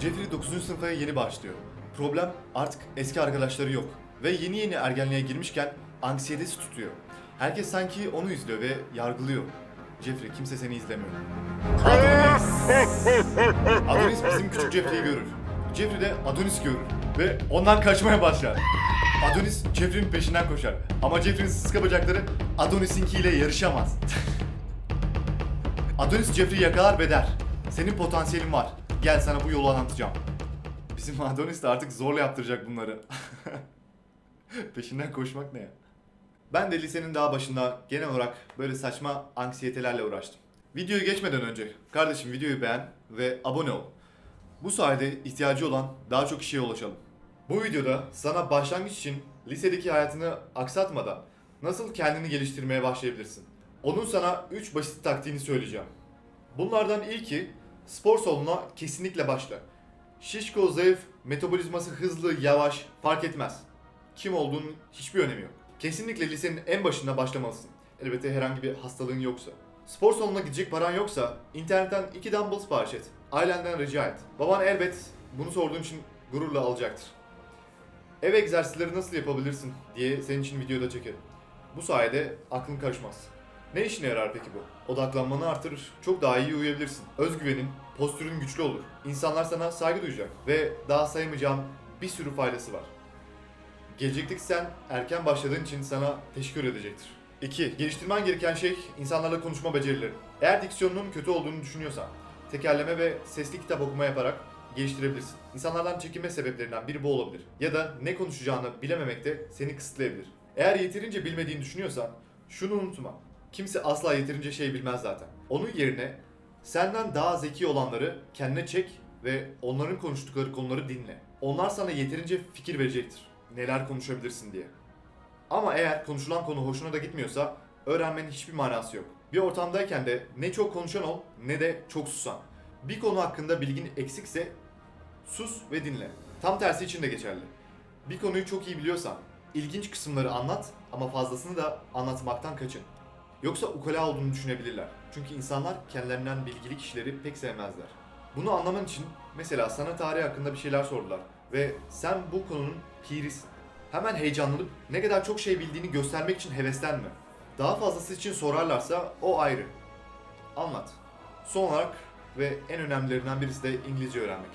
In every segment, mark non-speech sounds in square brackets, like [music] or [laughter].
Jeffrey 9. sınıfa yeni başlıyor. Problem artık eski arkadaşları yok. Ve yeni yeni ergenliğe girmişken anksiyetesi tutuyor. Herkes sanki onu izliyor ve yargılıyor. Jeffrey kimse seni izlemiyor. Adonis! Adonis bizim küçük Jeffrey'i görür. Jeffrey de Adonis görür ve ondan kaçmaya başlar. Adonis Jeffrey'nin peşinden koşar. Ama Jeffrey'nin sıska bacakları Adonis'inkiyle yarışamaz. Adonis Jeffrey'i yakalar ve der. Senin potansiyelin var. Gel sana bu yolu anlatacağım. Bizim Adonis de artık zorla yaptıracak bunları. [laughs] Peşinden koşmak ne ya? Ben de lisenin daha başında genel olarak böyle saçma anksiyetelerle uğraştım. Videoyu geçmeden önce kardeşim videoyu beğen ve abone ol. Bu sayede ihtiyacı olan daha çok kişiye ulaşalım. Bu videoda sana başlangıç için lisedeki hayatını aksatmadan nasıl kendini geliştirmeye başlayabilirsin. Onun sana 3 basit taktiğini söyleyeceğim. Bunlardan ilki spor salonuna kesinlikle başla. Şişko, zayıf, metabolizması hızlı, yavaş fark etmez. Kim olduğunun hiçbir önemi yok. Kesinlikle lisenin en başında başlamalısın. Elbette herhangi bir hastalığın yoksa. Spor salonuna gidecek paran yoksa internetten iki dumbbell sipariş et. Ailenden rica et. Baban elbet bunu sorduğun için gururla alacaktır. Ev egzersizleri nasıl yapabilirsin diye senin için videoda çekerim. Bu sayede aklın karışmaz. Ne işine yarar peki bu? Odaklanmanı artırır. Çok daha iyi uyuyabilirsin. Özgüvenin, postürün güçlü olur. İnsanlar sana saygı duyacak. Ve daha sayamayacağım bir sürü faydası var. Gelecekteki sen erken başladığın için sana teşekkür edecektir. 2. Geliştirmen gereken şey insanlarla konuşma becerileri. Eğer diksiyonunun kötü olduğunu düşünüyorsan, tekerleme ve sesli kitap okuma yaparak geliştirebilirsin. İnsanlardan çekinme sebeplerinden biri bu olabilir. Ya da ne konuşacağını bilememek de seni kısıtlayabilir. Eğer yeterince bilmediğini düşünüyorsan, şunu unutma. Kimse asla yeterince şey bilmez zaten. Onun yerine senden daha zeki olanları kendine çek ve onların konuştukları konuları dinle. Onlar sana yeterince fikir verecektir. Neler konuşabilirsin diye. Ama eğer konuşulan konu hoşuna da gitmiyorsa öğrenmenin hiçbir manası yok. Bir ortamdayken de ne çok konuşan ol ne de çok susan. Bir konu hakkında bilgin eksikse sus ve dinle. Tam tersi için de geçerli. Bir konuyu çok iyi biliyorsan ilginç kısımları anlat ama fazlasını da anlatmaktan kaçın. Yoksa ukala olduğunu düşünebilirler. Çünkü insanlar kendilerinden bilgili kişileri pek sevmezler. Bunu anlaman için mesela sana tarih hakkında bir şeyler sordular ve sen bu konunun pirisin. Hemen heyecanlanıp ne kadar çok şey bildiğini göstermek için heveslenme. Daha fazlası için sorarlarsa o ayrı. Anlat. Son olarak ve en önemlilerinden birisi de İngilizce öğrenmek.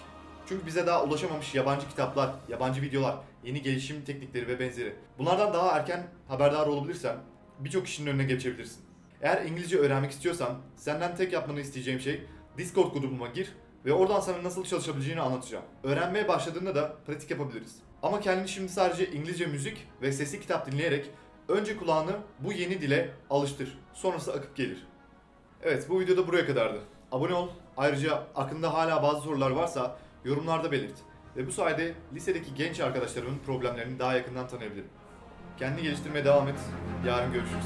Çünkü bize daha ulaşamamış yabancı kitaplar, yabancı videolar, yeni gelişim teknikleri ve benzeri. Bunlardan daha erken haberdar olabilirsen birçok kişinin önüne geçebilirsin. Eğer İngilizce öğrenmek istiyorsan senden tek yapmanı isteyeceğim şey Discord grubuma gir ve oradan sana nasıl çalışabileceğini anlatacağım. Öğrenmeye başladığında da pratik yapabiliriz. Ama kendini şimdi sadece İngilizce müzik ve sesli kitap dinleyerek önce kulağını bu yeni dile alıştır. Sonrası akıp gelir. Evet bu videoda buraya kadardı. Abone ol. Ayrıca aklında hala bazı sorular varsa yorumlarda belirt. Ve bu sayede lisedeki genç arkadaşlarımın problemlerini daha yakından tanıyabilirim. Kendini geliştirmeye devam et. Yarın görüşürüz.